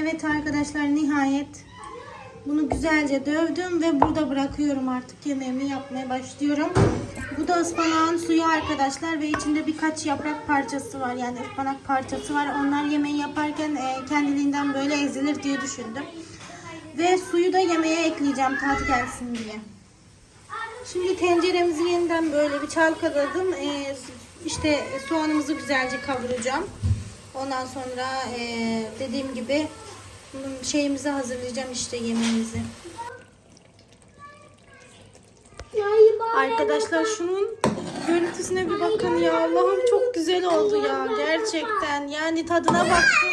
Evet arkadaşlar nihayet bunu güzelce dövdüm ve burada bırakıyorum artık yemeğimi yapmaya başlıyorum. Bu da ıspanağın suyu arkadaşlar ve içinde birkaç yaprak parçası var yani ıspanak parçası var. Onlar yemeği yaparken e, kendiliğinden böyle ezilir diye düşündüm. Ve suyu da yemeğe ekleyeceğim tat gelsin diye. Şimdi tenceremizi yeniden böyle bir çalkaladım. Ee, işte soğanımızı güzelce kavuracağım. Ondan sonra ee, dediğim gibi şeyimizi hazırlayacağım işte yemeğimizi. Arkadaşlar şunun görüntüsüne bir bakın ya. Allah'ım çok güzel oldu ya gerçekten. Yani tadına baktım.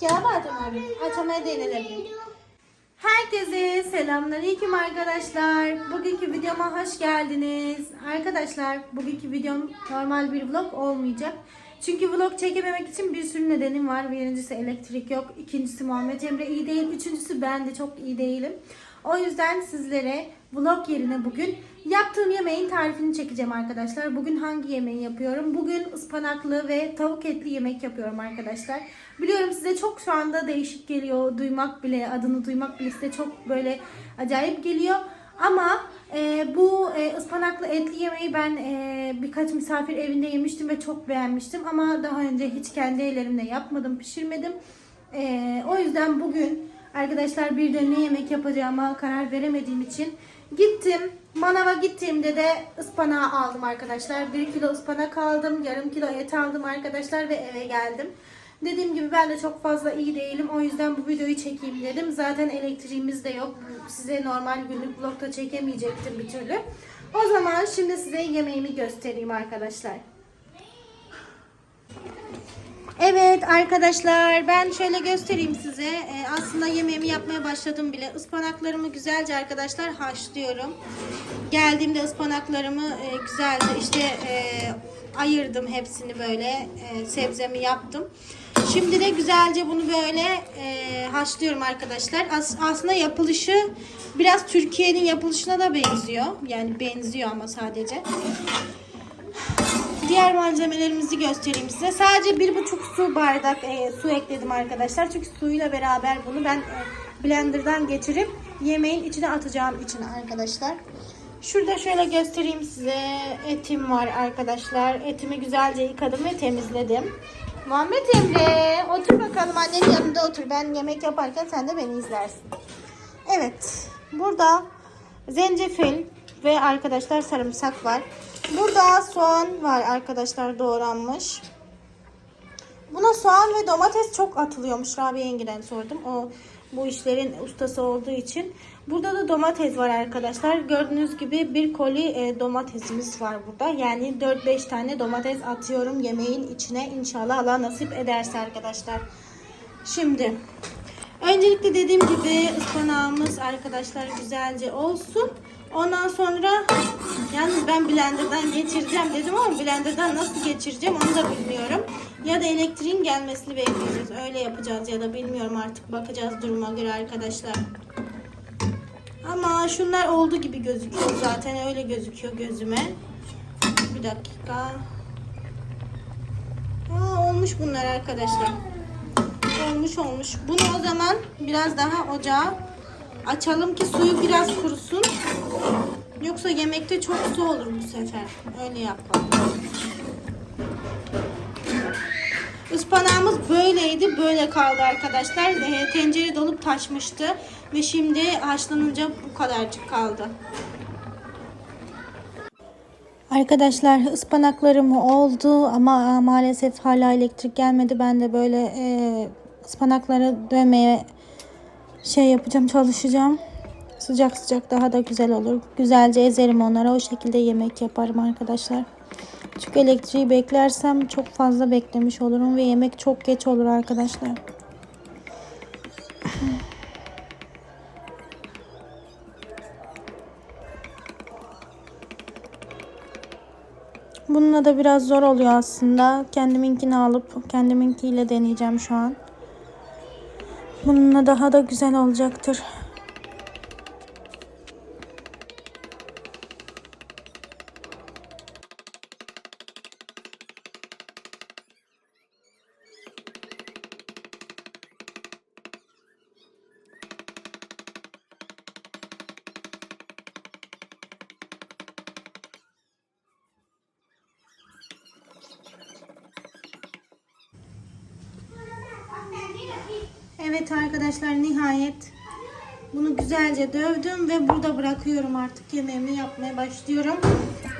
Gel Badem abi. Açamaya deneyelim. Herkese selamünaleyküm arkadaşlar. Bugünkü videoma hoş geldiniz. Arkadaşlar bugünkü videom normal bir vlog olmayacak. Çünkü vlog çekememek için bir sürü nedenim var. Birincisi elektrik yok. ikincisi Muhammed Emre iyi değil. Üçüncüsü ben de çok iyi değilim. O yüzden sizlere vlog yerine bugün yaptığım yemeğin tarifini çekeceğim arkadaşlar. Bugün hangi yemeği yapıyorum? Bugün ıspanaklı ve tavuk etli yemek yapıyorum arkadaşlar. Biliyorum size çok şu anda değişik geliyor. Duymak bile, adını duymak bile size çok böyle acayip geliyor. Ama e, bu e, ıspanaklı etli yemeği ben e, birkaç misafir evinde yemiştim ve çok beğenmiştim. Ama daha önce hiç kendi ellerimle yapmadım, pişirmedim. E, o yüzden bugün arkadaşlar bir de ne yemek yapacağıma karar veremediğim için gittim. Manava gittiğimde de ıspanağı aldım arkadaşlar. 1 kilo ıspanak aldım, yarım kilo et aldım arkadaşlar ve eve geldim. Dediğim gibi ben de çok fazla iyi değilim. O yüzden bu videoyu çekeyim dedim. Zaten elektriğimiz de yok. Size normal günlük vlogda çekemeyecektim bir türlü. O zaman şimdi size yemeğimi göstereyim arkadaşlar. Evet arkadaşlar ben şöyle göstereyim size. Ee, aslında yemeğimi yapmaya başladım bile. Ispanaklarımı güzelce arkadaşlar haşlıyorum. Geldiğimde ıspanaklarımı e, güzelce işte e, ayırdım hepsini böyle e, sebzemi yaptım. Şimdi de güzelce bunu böyle e, haşlıyorum arkadaşlar. As- aslında yapılışı biraz Türkiye'nin yapılışına da benziyor. Yani benziyor ama sadece. Diğer malzemelerimizi göstereyim size. Sadece bir buçuk su bardak e, su ekledim arkadaşlar. Çünkü suyla beraber bunu ben e, blenderdan geçirip yemeğin içine atacağım için arkadaşlar. Şurada şöyle göstereyim size. Etim var arkadaşlar. Etimi güzelce yıkadım ve temizledim. Muhammed Emre otur bakalım annenin yanında otur. Ben yemek yaparken sen de beni izlersin. Evet. Burada zencefil ve arkadaşlar sarımsak var. Burada soğan var arkadaşlar doğranmış. Buna soğan ve domates çok atılıyormuş. Rabia Yengi'den sordum. O bu işlerin ustası olduğu için. Burada da domates var arkadaşlar. Gördüğünüz gibi bir koli e, domatesimiz var burada. Yani 4-5 tane domates atıyorum yemeğin içine. İnşallah Allah nasip ederse arkadaşlar. Şimdi öncelikle dediğim gibi ıspanağımız arkadaşlar güzelce olsun. Ondan sonra yalnız ben blenderdan geçireceğim dedim ama blenderdan nasıl geçireceğim onu da bilmiyorum. Ya da elektriğin gelmesini bekleyeceğiz. Öyle yapacağız ya da bilmiyorum artık bakacağız duruma göre arkadaşlar. Ama şunlar oldu gibi gözüküyor zaten öyle gözüküyor gözüme. Bir dakika. Aa, olmuş bunlar arkadaşlar. Olmuş olmuş. Bunu o zaman biraz daha ocağa açalım ki suyu biraz kurusun. Yoksa yemekte çok su olur bu sefer. Öyle yapalım. Ispanağımız böyleydi. Böyle kaldı arkadaşlar. E, tencere dolup taşmıştı. Ve şimdi haşlanınca bu kadarcık kaldı. Arkadaşlar ıspanaklarım oldu ama maalesef hala elektrik gelmedi. Ben de böyle e, ıspanakları dövmeye şey yapacağım çalışacağım. Sıcak sıcak daha da güzel olur. Güzelce ezerim onlara. O şekilde yemek yaparım arkadaşlar. Çünkü elektriği beklersem çok fazla beklemiş olurum ve yemek çok geç olur arkadaşlar. Bununla da biraz zor oluyor aslında. Kendiminkini alıp kendiminkiyle deneyeceğim şu an. Bununla daha da güzel olacaktır. Evet arkadaşlar nihayet bunu güzelce dövdüm ve burada bırakıyorum artık yemeğimi yapmaya başlıyorum.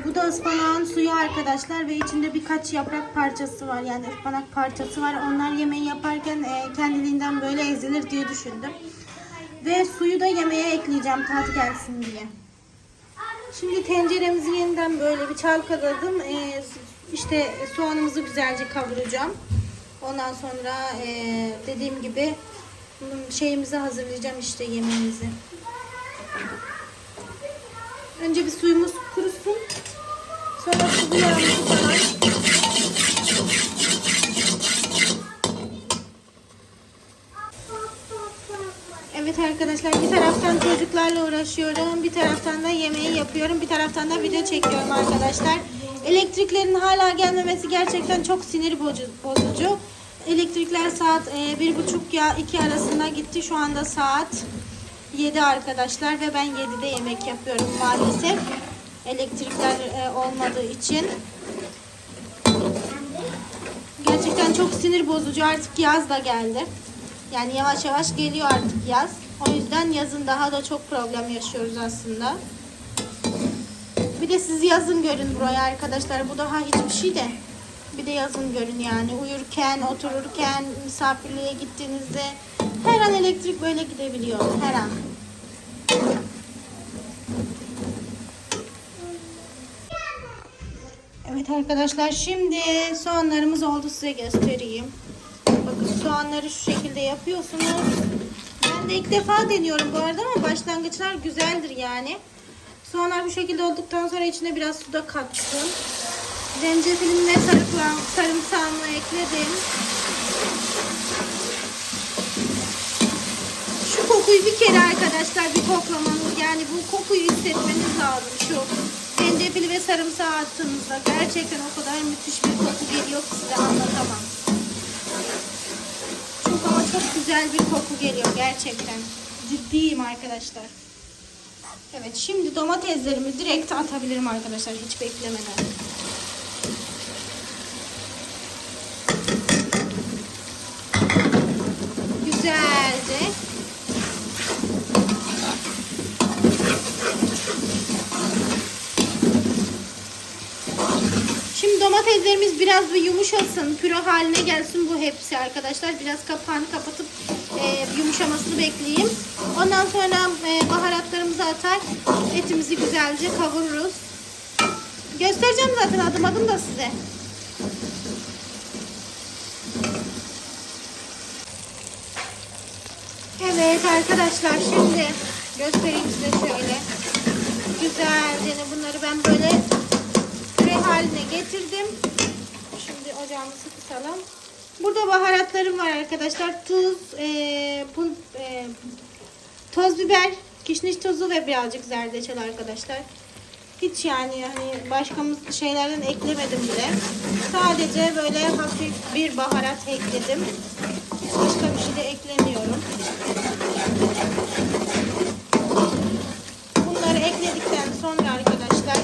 Bu da ıspanağın suyu arkadaşlar ve içinde birkaç yaprak parçası var yani ıspanak parçası var. Onlar yemeği yaparken e, kendiliğinden böyle ezilir diye düşündüm. Ve suyu da yemeğe ekleyeceğim tat gelsin diye. Şimdi tenceremizi yeniden böyle bir çalkaladım. Ee, işte soğanımızı güzelce kavuracağım. Ondan sonra ee, dediğim gibi şeyimizi hazırlayacağım işte yemeğimizi. Önce bir suyumuz kurusun. Sonra sıvı yağımızı falan. Evet arkadaşlar bir taraftan çocuklarla uğraşıyorum. Bir taraftan da yemeği yapıyorum. Bir taraftan da video çekiyorum arkadaşlar. Elektriklerin hala gelmemesi gerçekten çok sinir bozu- bozucu. Elektrikler saat e, bir buçuk ya iki arasında gitti. Şu anda saat 7 arkadaşlar ve ben 7'de yemek yapıyorum maalesef. Elektrikler e, olmadığı için. Gerçekten çok sinir bozucu. Artık yaz da geldi. Yani yavaş yavaş geliyor artık yaz. O yüzden yazın daha da çok problem yaşıyoruz aslında. Bir de siz yazın görün buraya arkadaşlar. Bu daha hiçbir şey de. Bir de yazın görün yani. Uyurken, otururken, misafirliğe gittiğinizde her an elektrik böyle gidebiliyor. Her an. Evet arkadaşlar şimdi soğanlarımız oldu size göstereyim. Bakın soğanları şu şekilde yapıyorsunuz. Ben de ilk defa deniyorum bu arada ama başlangıçlar güzeldir yani. Soğanlar bu şekilde olduktan sonra içine biraz suda kattım. Zencefilini ve sarımsağ- sarımsağımı ekledim. Şu kokuyu bir kere arkadaşlar bir koklamanız yani bu kokuyu hissetmeniz lazım şu zencefili ve sarımsağı attığınızda gerçekten o kadar müthiş bir koku geliyor ki size anlatamam. Çok ama çok güzel bir koku geliyor gerçekten. Ciddiyim arkadaşlar. Evet şimdi domateslerimi direkt atabilirim arkadaşlar hiç beklemeden. Güzelce Şimdi domateslerimiz biraz bir yumuşasın. Püre haline gelsin bu hepsi arkadaşlar. Biraz kapağını kapatıp e, yumuşamasını bekleyeyim. Ondan sonra e, baharatlarımızı atar. Etimizi güzelce kavururuz. Göstereceğim zaten adım adım da size. Evet arkadaşlar şimdi göstereyim size şöyle. Güzelce bunları ben böyle püre haline getirdim. Şimdi ocağımızı kısalım. Burada baharatlarım var arkadaşlar. Tuz, e, pul, e, toz biber, kişniş tozu ve birazcık zerdeçal arkadaşlar. Hiç yani hani başkamız şeylerden eklemedim bile. Sadece böyle hafif bir baharat ekledim. Başka bir şey de eklemiyorum. Bunları ekledikten sonra arkadaşlar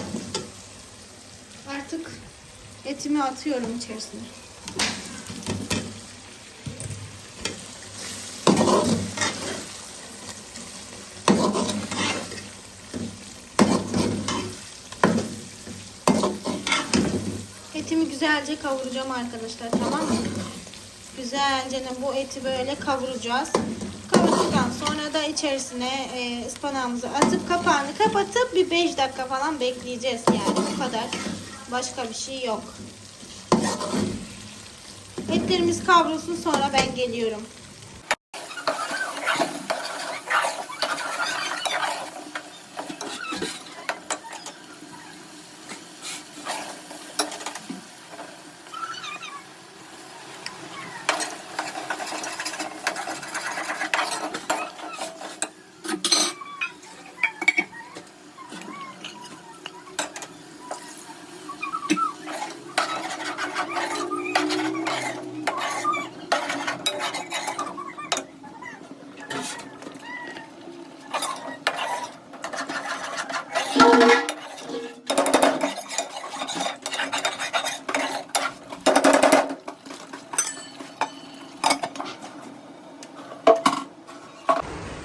artık etimi atıyorum içerisine. Etimi güzelce kavuracağım arkadaşlar tamam mı? Güzelce bu eti böyle kavuracağız. Kavurduktan sonra da içerisine e, ıspanağımızı atıp kapağını kapatıp bir 5 dakika falan bekleyeceğiz yani bu kadar. Başka bir şey yok. Etlerimiz kavrulsun sonra ben geliyorum.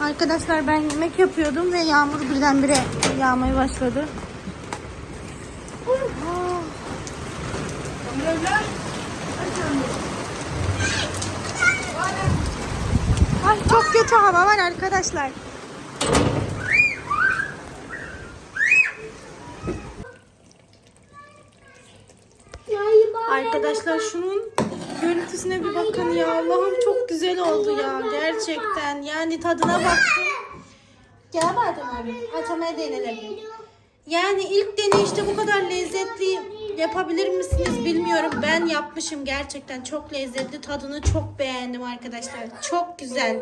Arkadaşlar ben yemek yapıyordum ve yağmur birdenbire yağmaya başladı. Ay çok kötü hava var arkadaşlar. Arkadaşlar şunun görüntüsüne bir bakın ya. Allah'ım çok güzel oldu ya gerçekten. Yani tadına baktım. Gel Badem abi. Açamaya deneyelim. Yani ilk deneyişte bu kadar lezzetli yapabilir misiniz bilmiyorum. Ben yapmışım gerçekten çok lezzetli. Tadını çok beğendim arkadaşlar. Çok güzel.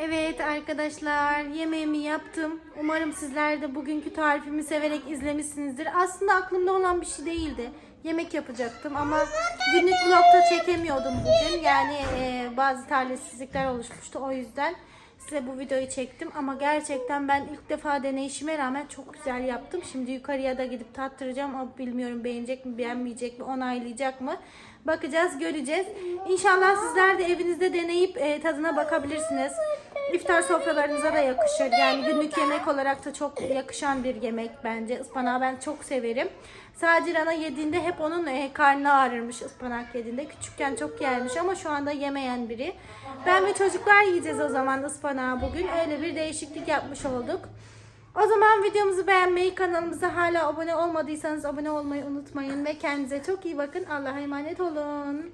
Evet arkadaşlar yemeğimi yaptım. Umarım sizler de bugünkü tarifimi severek izlemişsinizdir. Aslında aklımda olan bir şey değildi. Yemek yapacaktım ama günlük vlogda çekemiyordum bugün. Yani e, bazı talihsizlikler oluşmuştu o yüzden size bu videoyu çektim. Ama gerçekten ben ilk defa deneyişime rağmen çok güzel yaptım. Şimdi yukarıya da gidip tattıracağım ama bilmiyorum beğenecek mi beğenmeyecek mi onaylayacak mı. Bakacağız göreceğiz. İnşallah sizler de evinizde deneyip e, tadına bakabilirsiniz. İftar sofralarınıza da yakışır. Yani günlük yemek olarak da çok yakışan bir yemek bence. Ispanağı ben çok severim. Sadece Rana yediğinde hep onun e, karnı ağrırmış ıspanak yediğinde. Küçükken çok yermiş ama şu anda yemeyen biri. Ben ve çocuklar yiyeceğiz o zaman ıspanağı bugün. Öyle bir değişiklik yapmış olduk. O zaman videomuzu beğenmeyi, kanalımıza hala abone olmadıysanız abone olmayı unutmayın ve kendinize çok iyi bakın. Allah'a emanet olun.